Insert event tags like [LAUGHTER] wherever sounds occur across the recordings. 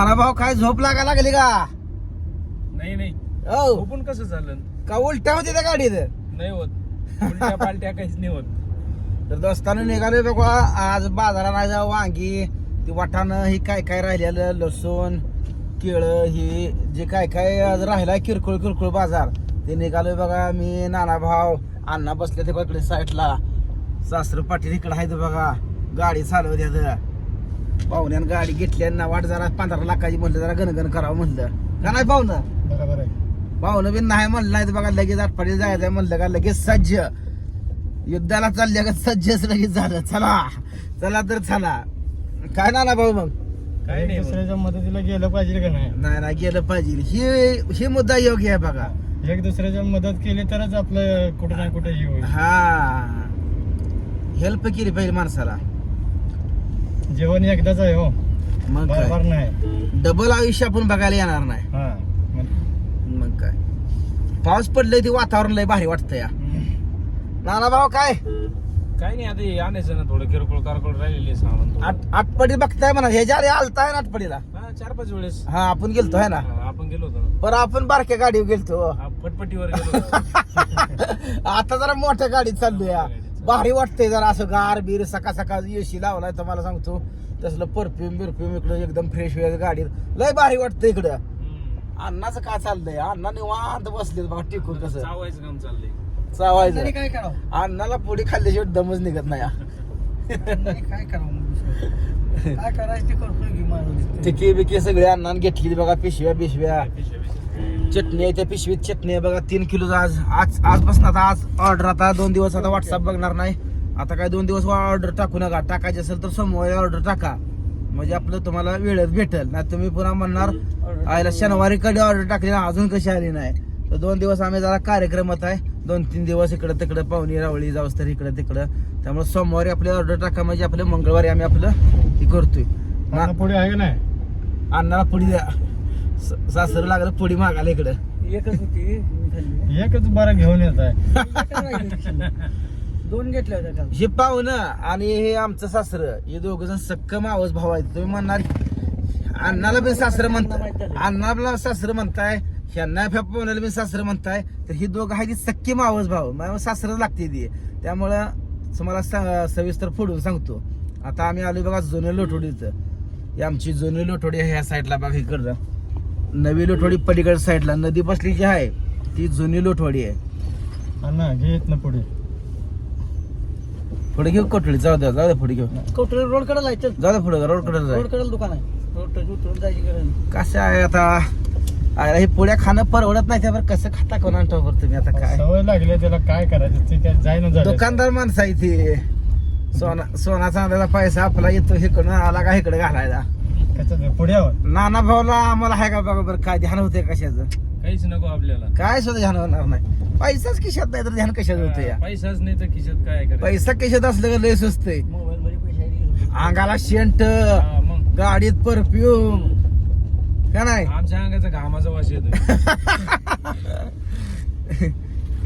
मला भाऊ काय झोप लागा लागली का? नाही नाही. हो. झोपून कसं झालं का उलट्या होते त्या गाडीत? नाही होत. उलट्या पालट्या काहीच नाही होत. तर दोस्तानं निघाले बघा आज बाजारात जाऊ वांगी ती वाटाणं ही काय काय राहिलेलं लसूण केळं ही जे काय काय आज राहिला किरकोळ किरकोळ बाजार. ते निघालोय बघा मी नाना भाव अण्णा बसले ते इकडे साईडला सासर पाटील इकडे आहेत बघा. गाडी चालवत्यात. पाहुण्यानं गाडी घेतली आणि ना वाट जरा पंधरा लाखाची म्हणलं जरा गणगण करावं म्हणलं. का नाही पाहुणं? बरोबर आहे. भाऊनं बी नाही म्हणलं नाही तर बघा लगेच आठपाडी जायचंय म्हणलं का लगेच सज्ज. युद्धाला चालल्या का सज्जच लगेच झालं. चला चला तर चला. काय ना भाऊ मग? काय नाही. दुसऱ्याच्या मदतीला गेलं पाहिजे का नाही? नाही नाही गेलं पाहिजे. ही ही मुद्दा योग्य आहे बघा. एक दुसऱ्याच्या मदत केली तरच आपलं कुठं ना कुठं हा हेल्प केली पाहिजे माणसाला. जेवण एकदाच आहे हो. मग बार नाही. डबल आयुष्य आपण बघायला येणार नाही. हा मग- काय? पाऊस पडलंय ते वातावरण लय भारी वाटतं या. नाना भाऊ काय? काय नाही आता हे आणायचं ना थोडं किरकोळ कारकोळ राहिलेली सामान थोडं. आठ आठपडी बघताय म्हणा ह्याच्या आधी आलताय ना आठपडीला हा, चार पाच वेळेस. हा आपण गेलतो है ना? हा, आपण गेलो होतो ना. पर आपण बारक्या गाडीवर गेलतो. हा, फटफटीवर गेलो होतो. [LAUGHS] आता जरा मोठ्या गाडीत चाललोय या. भारी वाटतंय जरा असं गार बीर सकाळ सकाळ एसी लावलाय तर मला सांगतो तसलं परफ्यूम बिरफ्यूम इकडं एकदम फ्रेश वेळ गाडीत. लय भारी वाटतं इकडं. अण्णाचं काय चाललंय? अण्णा निवांत बसले बघा टिकून कसं. चावायचं काम चाललंय. चावायचं. काय करावं? अण्णाला पुढे खाल्ल्याशिवाय दमच निघत नाही हा. काय करावं? काय करायचं ते करतोय की टिकी बिकी सगळे अण्णाने घेतली बघा पिशव्या पिशव्या. चटणी आहे त्या पिशवीत. चटणी आहे बघा तीन किलो आज. आज आजपासून आता आज ऑर्डर आता दोन दिवस आता व्हॉट्सअप बघणार नाही. आता काय दोन दिवस ऑर्डर टाकू नका. टाकायची असेल तर सोमवारी ऑर्डर टाका. म्हणजे आपलं तुम्हाला वेळेत भेटेल. नाही तुम्ही पुन्हा म्हणणार आयला शनिवारी कडे ऑर्डर टाकली ना अजून कशी आली नाही? तर दोन दिवस आम्ही जरा कार्यक्रमात आहे. दोन तीन दिवस इकडं तिकडं पाहुणी रावळी जाऊस तर इकडं तिकडं. त्यामुळे सोमवारी आपली ऑर्डर टाका. म्हणजे आपलं मंगळवारी आम्ही आपलं हे करतोय. पुढे आहे का नाही? अण्णाला पुढी द्या. स- सासरं लागलं पुढी मागायला इकडं. एकच होती [LAUGHS] एकच बरं घेऊन येत आहे. दोन घेतल्या होत्या काल. हे पाहुणं आणि हे आमचं सासर हे दोघ जण सक्क मावस भाऊ आहेत. तुम्ही म्हणणार अण्णाला पण सासरं म्हणताय. अण्णाला सासरं म्हणताय ह्यांना ह्या पाहुण्याला पण सासरं म्हणताय. तर ही दोघं आहेत सक्की मावस भाऊ. मग सासरं लागते ती. त्यामुळं तुम्हाला सा- सविस्तर फोडून सांगतो. आता आम्ही आलो बघा जुने लोटोडीत ही आमची जुनी लोटोडी आहे ह्या साईडला बघा इकडं. नवी लोटोडी पलीकडच्या साईडला. नदी बसली जी आहे ती जुनी लोटवाडी आहे. अण्णा घे येत ना पुढे. पुढे घेऊ कोठडी? जाऊ द्या जाऊ द्या पुढे घेऊ. कवठे रोडकडे जायचं जाऊ द्या पुढे रोडकडे रोडकडे दुकान आहे. कसं आहे आता? अरे हे पुढ्या खाणं परवडत नाही त्यावर कसं खाता कोणा तुम्ही आता काय? सवय लागली त्याला काय करायचं ते काय जाईना झालं. दुकानदार माणसं आहे ते. सोना सोना चांदीचा पैसा आपला येतो इकडं आला का इकडे घालायला? पुढे यावं नाना भाऊला आम्हाला आहे का बघा बरं काय ध्यान होते कशाचं? काहीच नको आपल्याला. काय सुद्धा ध्यान होणार नाही. पैसाच खिशात नाही तर ध्यान कशाचं होतं या? पैसाच नाही तर खिशात काय करायचं? पैसा खिशात असलं का लय सुस्त आहे मोबाईल मध्ये पैसे आहे. अंगाला शेंट हा, मग. गाडीत परफ्यूम. का नाही? आमच्या अंगाचा घामाचा वास येतो [LAUGHS]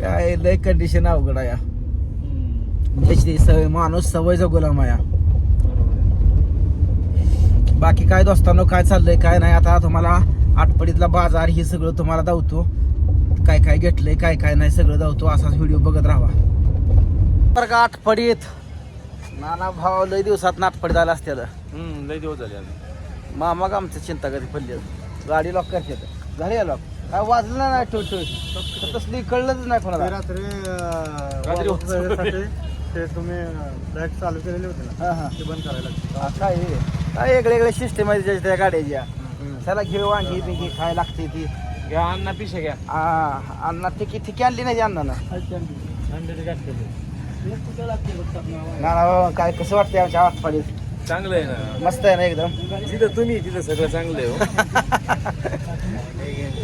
काय लय कंडिशन अवघड आहे या. सवय माणूस सवयचा गुलाम आहे बरोबर आहे. बाकी काय दोस्तांनो काय चाललंय काय नाही आता तुम्हाला आटपडीतला बाजार हे सगळं तुम्हाला दावतो. काय काय घेतलंय काय काय नाही सगळं दावतो. असाच व्हिडिओ बघत राहा. बरं का आटपडीत? नाना भाव लय दिवसात नाटपडीत आला असत्याला. हम्म, लय दिवस झाले. मामा का आमचं चिंता कधी पडली? गाडी लॉक करते झाली लॉक काय वाजलं नाही टो टो तसली कळलंच नाही कोणाला. रात्री ते तुम्ही लाइट चालू केलेली होती ना. हा हा. ते बंद करायला लागते. हा, काय हे? काय वेगळे वेगळे सिस्टम आहे त्याच्या त्या गाड्याच्या त्याला घेऊ वांगी बिंगी काय लागते ती. घ्या अण्णा पिशा घ्या. आ, अण्णा तिकी तिकी आणली नाही अण्णानं. आपल्याला. ना ना काय कसं वाटतंय आमच्या आठपाडीत चांगलं आहे ना. मस्त आहे ना एकदम. तिथं तुम्ही तिथं सगळं चांगलं आहे हो.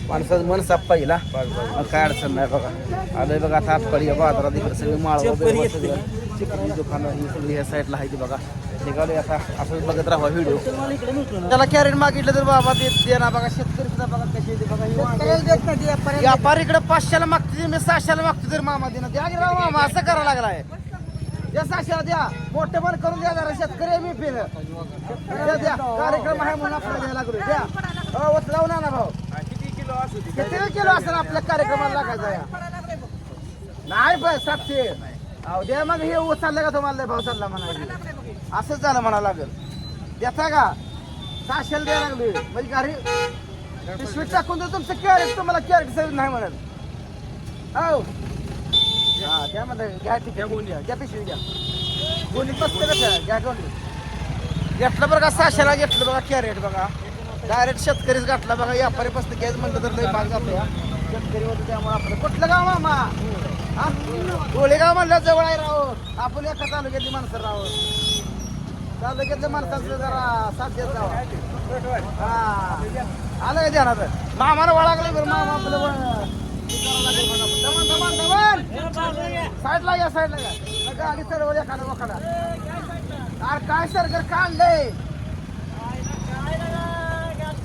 माणसाचं मन साफ पाहिजे हा. मग काय अडचण नाही बघा. आलोय बघा आता आठपाडी या बाजारात इकडे सगळे माळ वगैरे दुकानं ही सगळी या साईडला आहे ती बघा. निघालोय आता. असंच बघत राहा व्हिडिओ. त्याला कॅरेट मागितलं तर बाबा ते दे ना बघा शेतकरी सुद्धा बघा कशी बघा. व्यापारी इकडे पाचशेला मागते मी सहाशेला मागतो तर मामा देणं द्या राव मामा असं करायला लागलाय. द्या साक्षाला द्या. मोठे पण करून द्या जरा शेतकरी मी फिर. द्या द्या. कार्यक्रम आहे म्हणून आपल्याला द्यायला लागलो द्या. हो उचलाव ना भाऊ. किती किलो असू किती किलो असेल आपल्या कार्यक्रमाला लागायचा या? नाही बस सातशे. अहो द्या मग हे उचललं का तुम्हाला? भाव चालला म्हणायचं असंच झालं म्हणा लागेल. देता का? साशेला द्यायला लागली म्हणजे घरी पिशवीत टाकून तर तुमचं कॅरेट तुम्हाला कॅरेट सगळं नाही म्हणत. हो हा म्हणलं घ्या ती घ्या गोणी. घ्या पिशवी घ्या. गोणी बसते का घ्या गोणी. घेतलं बरं का साशेला घेतलं बघा कॅरेट बघा. डायरेक्ट शेतकरीच घातला बघा. व्यापारी बसतं घ्यायचं म्हणलं तर लई भाग जातो या शेतकरी होतं त्यामुळे आपलं. कुठलं गाव मामा? गोळेगाव म्हणलं जवळ आहे राहो आपण एका तालुक्यातली माणसं राहो आलं का ध्यानात? मामाला वळागलं बरं मामा आपलं दमन, दमन, दमन. साईडला या साईडला या. नका गाडी सरवळ वखाडा. अरे काय सरकार काढलंय?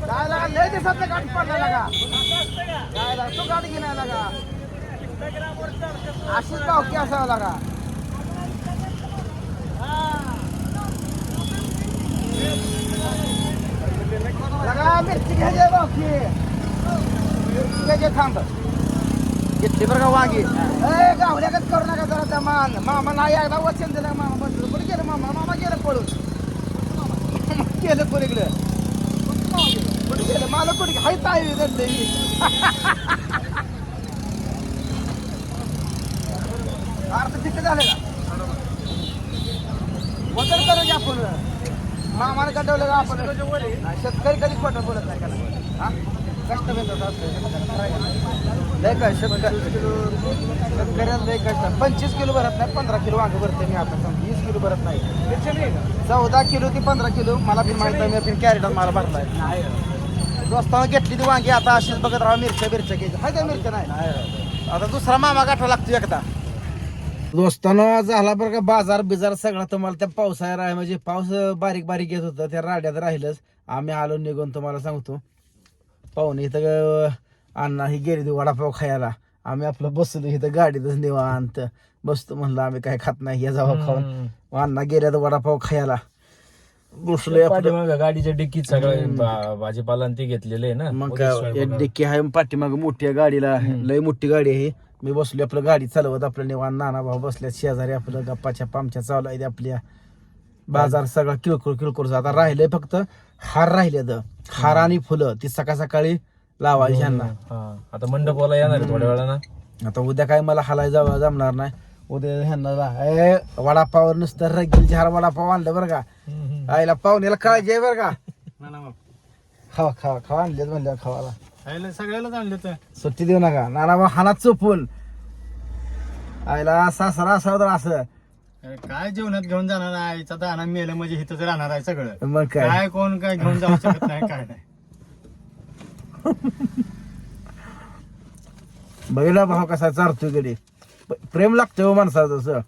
काय लागा लय दिवसात गाडी पडला लागा. काय लागा तू गाडी घेणार लागा. अशीच पावकी असावं लागा लगा मिरची घ्यायची बावकी मिरची घ्यायची थांब. घेतली बरं का वांगी ए गावड्यागत करू नका जरा मामा नाही एकदा वचन दिलं मामा? बसलो कुठे गेलं मामा? मामा गेलं पळून. गेलं कोणीकडे कुठे गेलं? मला कुठे? हाय ताई धरले. अर्थ तिथे झाले का? वजन करू की आपण मामाने गटवलं का आपण? नाही, शेतकरी कधी खोटं बोलत नाही का हा? कष्ट लय काय शेतकरी शेतकऱ्याला लय कष्ट. पंचवीस किलो भरत नाही पंधरा किलो वांग भरते मी आता वीस किलो भरत नाही. चौदा किलो ते पंधरा किलो मला बी माहीत आहे मी पण कॅरेट मला भरलाय. दोस्तानं घेतली ती वांगी आता अशीच बघत राहा मिरच्या मिरच्या घ्यायच्या हाय त्या मिरच्या नाही. आता दुसरा मामा गाठवा लागतो एकदा. दोस्तानं झाला बरं का बाजार बिजार सगळा. तुम्हाला त्या पावसाळ्यात आहे म्हणजे पाऊस बारीक बारीक येत होता. त्या राड्यात राहिलंच. आम्ही आलो निघून तुम्हाला सांगतो. पाहुणे इथं अण्णा ही गेली वडापाव खायला. आम्ही आपलं बसलो इथं गाडीतच निवांत. बसतो म्हणलं आम्ही काय खात नाही या जावा खाऊन. अण्णा गेल्या तर वडापाव खायला. गाडीच्या डिक्कीत सगळं भाजीपाला ते घेतलेलं आहे ना. मग डिक्की आहे पाठीमाग मोठी गाडीला. लय मोठी गाडी आहे मी बसलो आपलं गाडी चालवत आपलं निवान नाना भाऊ बसल्या शेजारी आपलं गप्पाच्या पामच्या चालू आहेत आपल्या. बाजार सगळा किरकोळ किरकोळ आता राहिलंय फक्त हार राहिले हार आणि फुलं ती सकाळ सकाळी लावायची ह्यांना. हा. आता मंडपाला येणार आहे थोड्या वेळानं. आता उद्या काय मला हालाय जावं जमणार नाही. उद्या ह्यांना वडापावर नुसतं रगील झार वडापाव आणलं बरं का. आईला पाहुण्याला काळजी आहे बरं का. [LAUGHS] खावा खावा खावा आणले म्हणलं खावाला. सगळ्यालाच आणले तर. सुट्टी देऊ नका. नाना मग हानात चोपून. आईला सासरा असावं तर असं. काय जेवणात घेऊन जाणार आहे? आईचा दाना मेलं म्हणजे इथंच राहणार आहे सगळं. मग काय? काय कोण काय घेऊन जाऊ शकत नाही काय नाही. बघितला भाव कसा चारतोयकडे प्रेम लागतं हो माणसाचं तसं.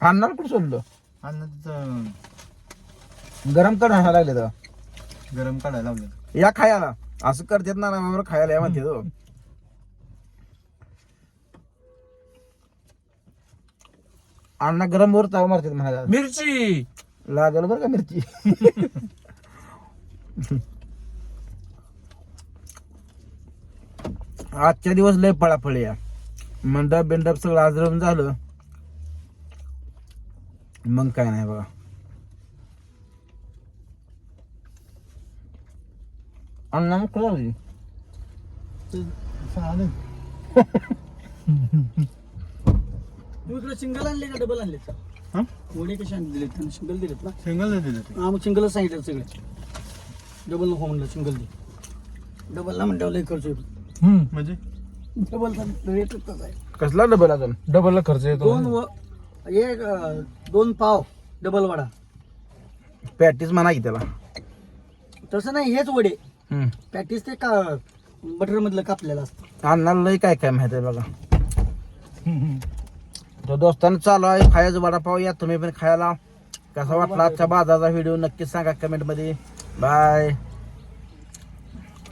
आणणार कुठं सोडलं? अन्न तिथं गरम आणायला लागले तर गरम काढायला लावलं या खायला. असं करतात ना बरोबर खायला या म्हणते तो. अण्णा गरम वर ताव मारतात म्हणाला मिरची! लागल बरं का मिरची? आजच्या दिवस लय पळापळी या मंडप बिंडप सगळं आजरम झालं. मग काय नाही बघा. अण्णा मग कळवली तू इकडे सिंगल आणले का डबल आणले हं? वडे कसे आणले दिलेत? त्यांना सिंगल दिलेत ना? सिंगल दिले ते हा मग सिंगलच सांगितलं सगळे. डबल नको म्हणलं सिंगल दे. डबलला म्हणल्यावर लई खर्च येतो. म्हणजे? डबलचा रेट तसा आहे. कसला डबल अजून? डबलला खर्च येतो. दोन व एक अं, दोन पाव डबल वडा. पॅटीस म्हणा की त्याला. तसं नाही हेच वडे. पॅटीस ते का बटर मधलं कापलेलं असतं? अण्णाला लय काय काय माहिती आहे बघा. तो दोस्तानं चालू आहे खायचं वडापाव या तुम्ही पण खायला. कसा वाटला आजच्या बाजाराचा व्हिडिओ नक्कीच सांगा कमेंटमध्ये. बाय